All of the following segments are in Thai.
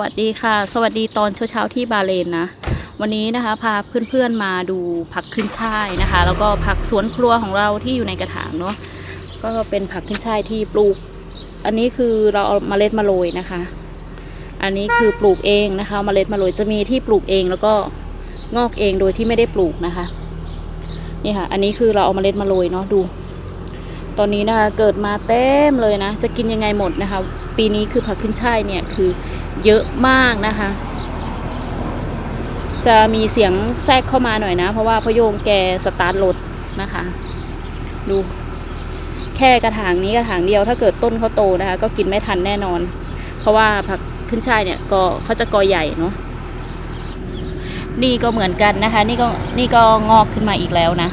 วัสดีค่ะ สวัสดีตอนเช้าๆที่บาเลนนะ วันนี้นะคะพาเพื่อนๆมาดูผักขึ้นช่ายนะคะ แล้วก็ผักสวนครัวของเราที่อยู่ในกระถางเนาะก็เป็นผักขึ้นช่ายที่ปลูก อันนี้คือเราเอาเมล็ดมาโรยนะคะ อันนี้คือปลูกเองนะคะเมล็ดมาโรยจะมีที่ปลูกเองแล้วก็งอกเองโดยที่ไม่ได้ปลูกนะคะนี่ค่ะ อันนี้คือเราเอาเมล็ดมาโรยเนาะดู ตอนนี้นะคะเกิดมาเต็มเลยนะ จะกินยังไงหมดนะคะ ปีนี้คือผักขึ้นช่ายเนี่ยคือเยอะมากนะคะ จะมีเสียงแทรกเข้ามาหน่อยนะ เพราะว่าพโยงแกสตาร์ทรถนะคะ ดูแค่กระถางนี้กระถางเดียวถ้าเกิดต้นเขาโตนะคะ ก็กินไม่ทันแน่นอน เพราะว่าผักขึ้นช่ายเนี่ยก็เขาจะกอใหญ่เนาะนี่ก็เหมือนกันนะคะ นี่ก็นี่ก็งอกขึ้นมาอีกแล้วนะ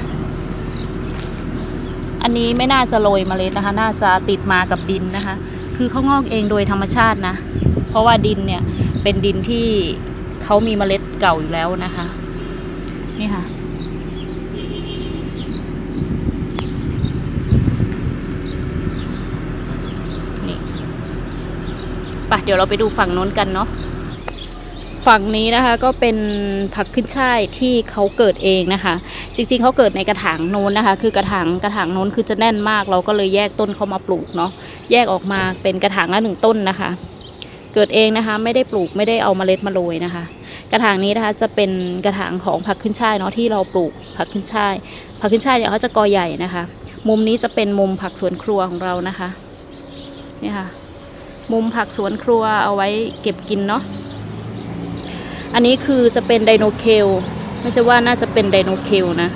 อันนี้ไม่น่าจะโรยเมล็ดนะคะ น่าจะติดมากับดินนะคะ คือเขางอกเองโดยธรรมชาตินะ เพราะว่าดินเนี่ยเป็นดินที่เขามีเมล็ดเก่าอยู่แล้วนะคะ นี่ค่ะ นี่ไปเดี๋ยวเราไปดูฝั่งโน้นกันเนาะฝั่งนี้นะคะก็เป็นผักขึ้นช่ายที่เขาเกิดเองนะคะ จริงๆเขาเกิดในกระถางโน้นนะคะ คือกระถางกระถางโน้นคือจะแน่นมาก เราก็เลยแยกต้นเขามาปลูกเนาะ แยกออกมาเป็นกระถางละหนึ่งต้นนะคะ เกิดเองนะคะ ไม่ได้ปลูกไม่ได้เอาเมล็ดมาโรยนะคะ กระถางนี้นะคะจะเป็นกระถางของผักขึ้นช่ายเนาะที่เราปลูกผักขึ้นช่ายผักขึ้นช่ายเนี่ยเขาจะกอใหญ่นะคะ มุมนี้จะเป็นมุมผักสวนครัวของเรานะคะนี่ค่ะ มุมผักสวนครัวเอาไว้เก็บกินเนาะอันนี้คือจะเป็นไดโนเคลไม่ใช่ว่าน่าจะเป็นไดโนเคลนะ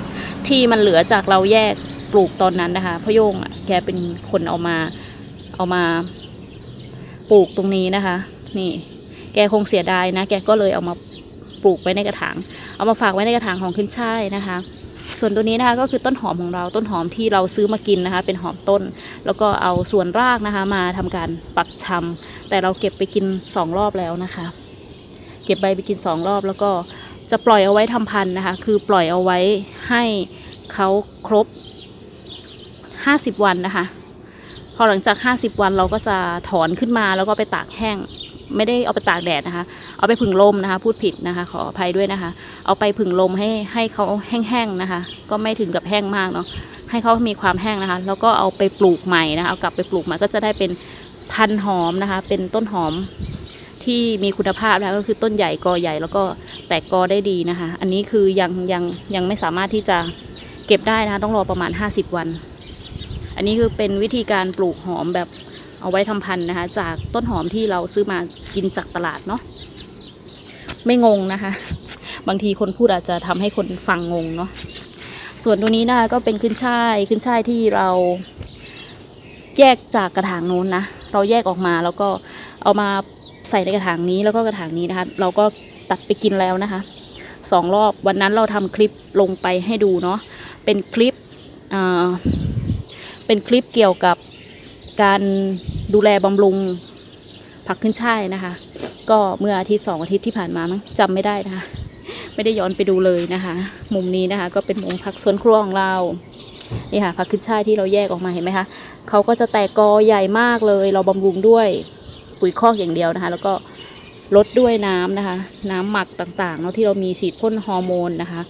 ที่มันเหลือจากเราแยกปลูกตอนนั้นนะคะพ่อโยงอะแกเป็นคนเอามา เอามาปลูกตรงนี้นะคะ นี่ แกคงเสียดายนะ แกก็เลยเอามาปลูกไว้ในกระถาง เอามาฝากไว้ในกระถางของขึ้นช่ายนะคะ ส่วนตัวนี้นะคะก็คือต้นหอมของเรา ต้นหอมที่เราซื้อมากินนะคะ เป็นหอมต้น แล้วก็เอาส่วนรากนะคะ มาทำการปักชำแต่เราเก็บไปกินสองรอบแล้วนะคะ เก็บใบไปกินสองรอบแล้วก็จะปล่อยเอาไว้ทำพันธุ์นะคะ คือปล่อยเอาไว้ให้เขาครบห้าสิบวันนะคะ พอหลังจากห้าสิบวันเราก็จะถอนขึ้นมาแล้วก็ไปตากแห้ง ไม่ได้เอาไปตากแดดนะคะ เอาไปผึ่งลมนะคะ พูดผิดนะคะ ขออภัยด้วยนะคะ เอาไปผึ่งลมให้ให้เขาแห้งๆนะคะ ก็ไม่ถึงกับแห้งมากเนาะให้เขามีความแห้งนะคะ แล้วก็เอาไปปลูกใหม่นะคะเอากลับไปปลูกใหม่ก็จะได้เป็นพันหอมนะคะ เป็นต้นหอมที่มีคุณภาพนะก็คือต้นใหญ่กอใหญ่แล้วก็แตกกอได้ดีนะคะ อันนี้คือยังยังยังไม่สามารถที่จะเก็บได้นะคะ ต้องรอประมาณ 50 วัน อันนี้คือเป็นวิธีการปลูกหอมแบบเอาไว้ทำพันธุ์นะคะ จากต้นหอมที่เราซื้อมากินจากตลาดเนาะไม่งงนะคะ บางทีคนพูดอาจจะทำให้คนฟังงงเนาะส่วนตัวนี้นะคะก็เป็นขึ้นช่ายขึ้นช่ายที่เราแยกจากกระถางโน้นนะเราแยกออกมาแล้วก็เอามาใส่ในกระถางนี้แล้วก็กระถางนี้นะคะ เราก็ตัดไปกินแล้วนะคะสองรอบวันนั้นเราทำคลิปลงไปให้ดูเนาะเป็นคลิปอ่า เป็นคลิปเกี่ยวกับการดูแลบำรุงผักขึ้นช่ายนะคะ ก็เมื่ออาทิตย์สองอาทิตย์ที่ผ่านมามั้งจำไม่ได้นะคะ ไม่ได้ย้อนไปดูเลยนะคะ มุมนี้นะคะ ก็เป็นมุมผักสวนครัวของเรานี่ค่ะผักขึ้นช่ายที่เราแยกออกมาเห็นไหมคะเขาก็จะแตกกอใหญ่มากเลย เราบำรุงด้วยปุ๋ยคอกอย่างเดียวนะคะ แล้วก็ลดด้วยน้ำนะคะ น้ำหมักต่างๆเนาะที่เรามีฉีดพ่นฮอร์โมนนะคะ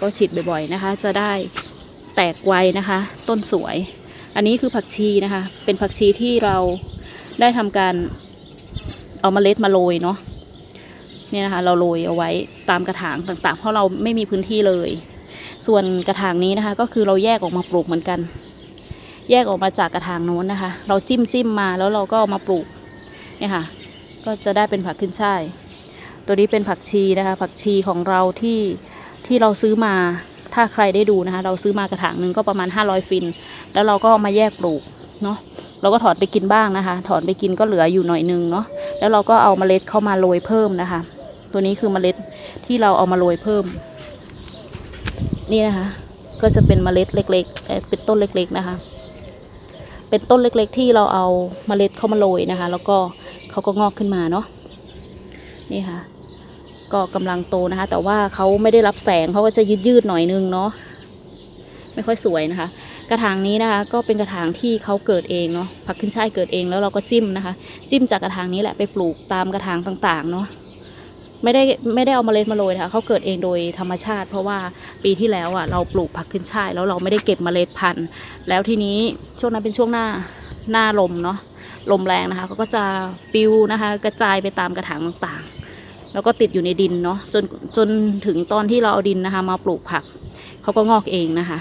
ก็ฉีดบ่อยๆนะคะ จะได้ แตกไวนะคะ ต้นสวย อันนี้คือผักชีนะคะ เป็นผักชีที่เราได้ทำการเอาเมล็ดมาโรยเนาะเนี่ยนะคะ เราโรยเอาไว้ตามกระถางต่างๆ เพราะเราไม่มีพื้นที่เลย ส่วนกระถางนี้นะคะ ก็คือเราแยกออกมาปลูกเหมือนกัน แยกออกมาจากกระถางโน้นนะคะ เราจิ้มจิ้มมาแล้วเราก็ามาปลูกเนี่ยค่ะ ก็จะได้เป็นผักขึ้นช่ายตัวนี้เป็นผักชีนะคะ ผักชีของเราที่ที่เราซื้อมา ถ้าใครได้ดูนะคะ เราซื้อมากระถางหนึ่งก็ประมาณ 500 ฟิน แล้วเราก็มาแยกปลูกเนาะเราก็ถอนไปกินบ้างนะคะ ถอนไปกินก็เหลืออยู่หน่อยนึงเนาะแล้วเราก็เอาเมล็ดเข้ามาโรยเพิ่มนะคะ ตัวนี้คือเมล็ดที่เราเอามาโรยเพิ่ม นี่นะคะ ก็จะเป็นเมล็ดเล็กๆเอ่อเป็นต้นเล็ก ๆ นะคะ เป็นต้นเล็ก ๆ ที่เราเอาเมล็ดเข้ามาโรยนะคะ แล้วก็เขาก็งอกขึ้นมาเนาะนี่ค่ะ ก็กำลังโตนะคะ แต่ว่าเขาไม่ได้รับแสงเขาก็จะยืดๆหน่อยนึงเนาะไม่ค่อยสวยนะคะ กระถางนี้นะคะ ก็เป็นกระถางที่เขาเกิดเองเนาะผักขึ้นช่ายเกิดเองแล้วเราก็จิ้มนะคะ จิ้มจากกระถางนี้แหละไปปลูกตามกระถางต่างๆเนาะไม่ได้ไม่ได้เอาเมล็ดมาโรยนะคะเขาเกิดเองโดยธรรมชาติ เพราะว่าปีที่แล้วอะเราปลูกผักขึ้นช่ายแล้วเราไม่ได้เก็บเมล็ดพันธุ์ แล้วทีนี้ช่วงนั้นเป็นช่วงหน้าหน้าลมเนาะลมแรงนะคะเขาก็จะปลิวนะคะ กระจายไปตามกระถางต่างๆ แล้วก็ติดอยู่ในดินเนาะจนจนถึงตอนที่เราเอาดินนะคะ มาปลูกผักเขาก็งอกเองนะคะ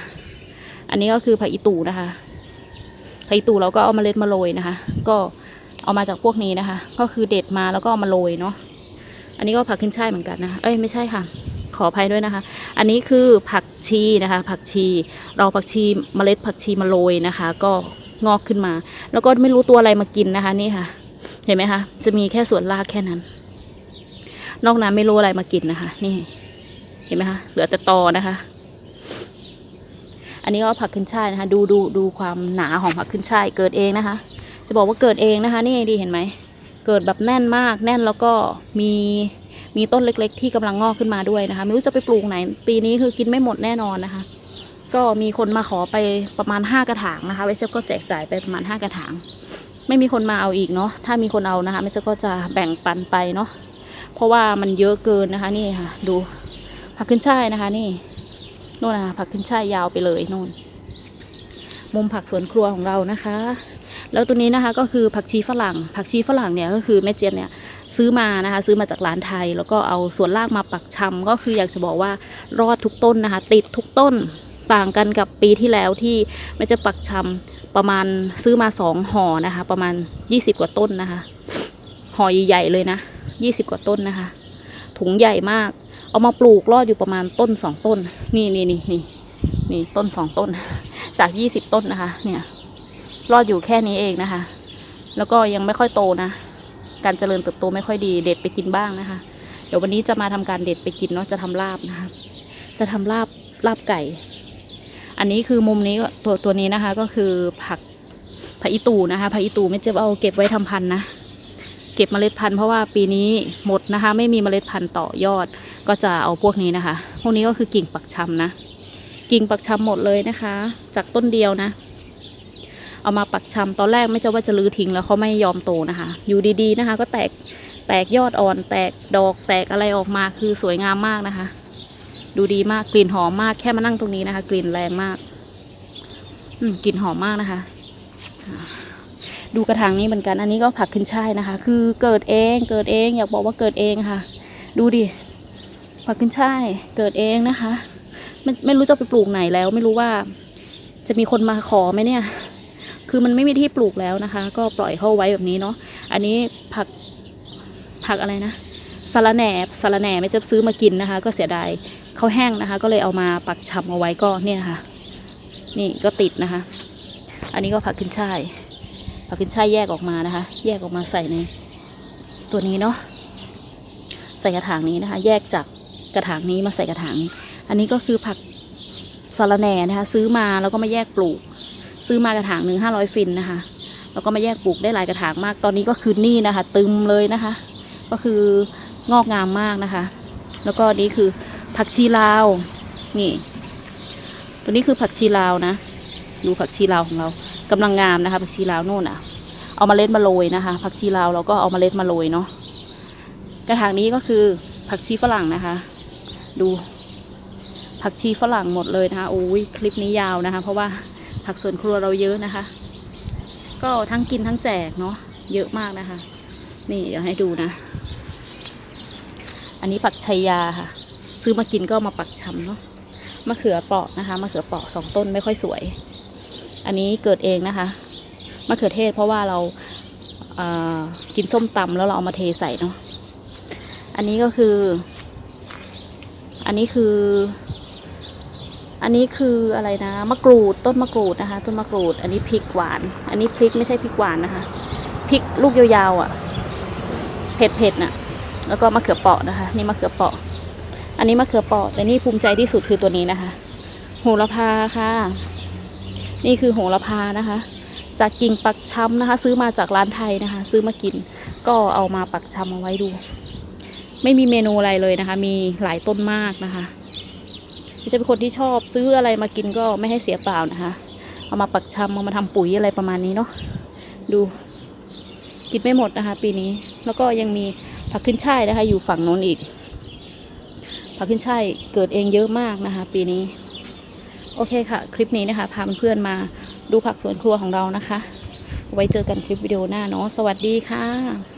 อันนี้ก็คือผักอีตูนะคะผักอีตูเราก็เอาเมล็ดมาโรยนะคะ ก็เอามาจากพวกนี้นะคะ ก็คือเด็ดมาแล้วก็เอามาโรยเนาะอันนี้ก็ผักขึ้นช่ายเหมือนกันนะะเอ้ยไม่ใช่ค่ะ ขออภัยด้วยนะคะ อันนี้คือผักชีนะคะ ผักชี เราผักชีเมล็ดผักชีมาโรยนะคะ ก็งอกขึ้นมา แล้วก็ไม่รู้ตัวอะไรมากินนะคะ นี่ค่ะ เห็นไหมคะจะมีแค่ส่วนรากแค่นั้น นอกนั้นไม่รู้อะไรมากินนะคะ นี่ เห็นไหมคะ เหลือแต่ตอนะคะ อันนี้ก็ผักขึ้นช่ายนะคะ ดูดูดูความหนาของผักขึ้นช่ายเกิดเองนะคะ จะบอกว่าเกิดเองนะคะ นี่ดีเห็นไหม เกิดแบบแน่นมากแน่นแล้วก็มีมีต้นเล็ก ๆ ที่กำลังงอกขึ้นมาด้วยนะคะ ไม่รู้จะไปปลูกไหน ปีนี้คือกินไม่หมดแน่นอนนะคะ ก็มีคนมาขอไปประมาณห้ากระถางนะคะเวเจก็แจกจ่ายไปประมาณห้ากระถาง ไม่มีคนมาเอาอีกเนาะถ้ามีคนเอานะคะเวเจก็จะแบ่งปันไปเนาะ ราะว่ามันเยอะเกินนะคะ นี่ค่ะ ดูผักขึ้นช่ายนะคะ นี่นู่นนะคะผักขึ้นช่ายยาวไปเลยนู่น มุมผักสวนครัวของเรานะคะ แล้วตัวนี้นะคะก็คือผักชีฝรั่ง ผักชีฝรั่งเนี่ยก็คือแม่เจียนเนี่ยซื้อมานะคะ ซื้อมาจากร้านไทย แล้วก็เอาส่วนรากมาปักชำก็คืออยากจะบอกว่ารอดทุกต้นนะคะ ติดทุกต้นต่างกันกับปีที่แล้วที่แม่จะปักชำประมาณซื้อมาสองห่อนะคะ ประมาณ 20 กว่าต้นนะคะห่อใหญ่ๆเลยนะ 20กว่าต้นนะคะ ถุงใหญ่มาก เอามาปลูกรอดอยู่ประมาณต้นสองต้น นี่นี่นี่นี่นี่ต้นสองต้น จาก20ต้นนะคะ เนี่ย รอดอยู่แค่นี้เองนะคะ แล้วก็ยังไม่ค่อยโตนะ การเจริญเติบโตไม่ค่อยดี เด็ดไปกินบ้างนะคะ เดี๋ยววันนี้จะมาทำการเด็ดไปกินเนาะ จะทำลาบนะคะ จะทำลาบลาบไก่ อันนี้คือมุมนี้ตัวตัวนี้นะคะ ก็คือผักผักอีตูนะคะผักอีตูไม่จะเอาเก็บไว้ทำพันธุ์นะ ก็บเมล็ดพันธุ์เพราะว่าปีนี้หมดนะคะ ไม่มีเมล็ดพันธุ์ต่อยอด ก็จะเอาพวกนี้นะคะ พวกนี้ก็คือกิ่งปักชำนะ กิ่งปักชำหมดเลยนะคะ จากต้นเดียวนะ เอามาปักชำตอนแรกไม่จะว่าจะลื้อทิ้งแล้วเขาไม่ยอมโตนะคะ อยู่ดีๆนะคะ ก็แตกแตกยอดอ่อน แตกดอกแตกอะไรออกมาคือสวยงามมากนะคะ ดูดีมากกลิ่นหอมมากแค่มานั่งตรงนี้นะคะ กลิ่นแรงมาก อืมกลิ่นหอมมากนะคะ ดูกระถางนี้เหมือนกัน อันนี้ก็ผักขึ้นช่ายนะคะ คือเกิดเองเกิดเองอยากบอกว่าเกิดเองค่ะ ดูดิผักขึ้นช่ายเกิดเองนะคะไม่ไม่รู้จะไปปลูกไหนแล้ว ไม่รู้ว่าจะมีคนมาขอไหมเนี่ย คือมันไม่มีที่ปลูกแล้วนะคะ ก็ปล่อยเข้าไว้แบบนี้เนาะอันนี้ผักผักอะไรนะสารแหน่สารแหน่ไม่จะซื้อมากินนะคะ ก็เสียดายเขาแห้งนะคะ ก็เลยเอามาปักชำเอาไว้ก็เนี่ยค่ะ นี่ก็ติดนะคะ อันนี้ก็ผักขึ้นช่าย ผักขึ้นช่ายแยกออกมานะคะ แยกออกมาใส่ในตัวนี้เนาะใส่กระถางนี้นะคะ แยกจากกระถางนี้มาใส่กระถางนี้ อันนี้ก็คือผักสาระแหน่นะคะ ซื้อมาแล้วก็มาแยกปลูก ซื้อมากระถางหนึ่งห้าร้อยฟินนะคะ แล้วก็มาแยกปลูกได้หลายกระถางมาก ตอนนี้ก็คือนี่นะคะ ตึมเลยนะคะ ก็คืองอกงามมากนะคะ แล้วก็นี่คือผักชีลาวนี่ ตัวนี้คือผักชีลาวนะ ดูผักชีลาวของเรา กำลังงามนะคะผักชีลาวโน่นอะ เอามาเล็ดมาโรยนะคะ ผักชีลาวเราก็เอามาเล็ดมาโรยเนาะกระถางนี้ก็คือผักชีฝรั่งนะคะ ดู ผักชีฝรั่งหมดเลยนะคะโอ้ยคลิปนี้ยาวนะคะ เพราะว่าผักสวนครัวเราเยอะนะคะ ก็ทั้งกินทั้งแจกเนาะเยอะมากนะคะ นี่เดี๋ยวให้ดูนะ อันนี้ผักชัยยาค่ะ ซื้อมากินก็มาปักชำเนาะมะเขือเปาะนะคะมะเขือเปาะสองต้นไม่ค่อยสวย อันนี้เกิดเองนะคะมะเขือเทศเพราะว่าเราเกินส้มตำแล้วเราเอามาเทใส่เนาะอันนี้ก็คือ อันนี้คือ อันนี้คืออะไรนะมะกรูดต้นมะกรูดนะคะ ต้นมะกรูด อันนี้พริกหวาน อันนี้พริกไม่ใช่พริกหวานนะคะพริกลูกยาวๆอะเผ็ดเผ็ดๆน่ะ แล้วก็มะเขือเปราะนะคะ นี่มะเขือเปราะ อันนี้มะเขือเปราะแต่นี่ภูมิใจที่สุดคือตัวนี้นะคะโหระพาค่ะ นี่คือโหระพานะคะ จากกิ่งปักช้ำนะคะ ซื้อมาจากร้านไทยนะคะ ซื้อมากิน ก็เอามาปักช้ำเอาไว้ดู ไม่มีเมนูอะไรเลยนะคะ มีหลายต้นมากนะคะจะเป็นคนที่ชอบซื้ออะไรมากินก็ไม่ให้เสียเปล่านะคะ เอามาปักชำเอามาทำปุ๋ยอะไรประมาณนี้เนาะดูกินไม่หมดนะคะ ปีนี้แล้วก็ยังมีผักขึ้นช่ายนะคะ อยู่ฝั่งโน้นอีก ผักขึ้นช่ายเกิดเองเยอะมากนะคะ ปีนี้ โอเคค่ะ คลิปนี้นะคะพาเพื่อนมาดูผักสวนครัวของเรานะคะ ไว้เจอกันคลิปวิดีโอหน้าเนาะสวัสดีค่ะ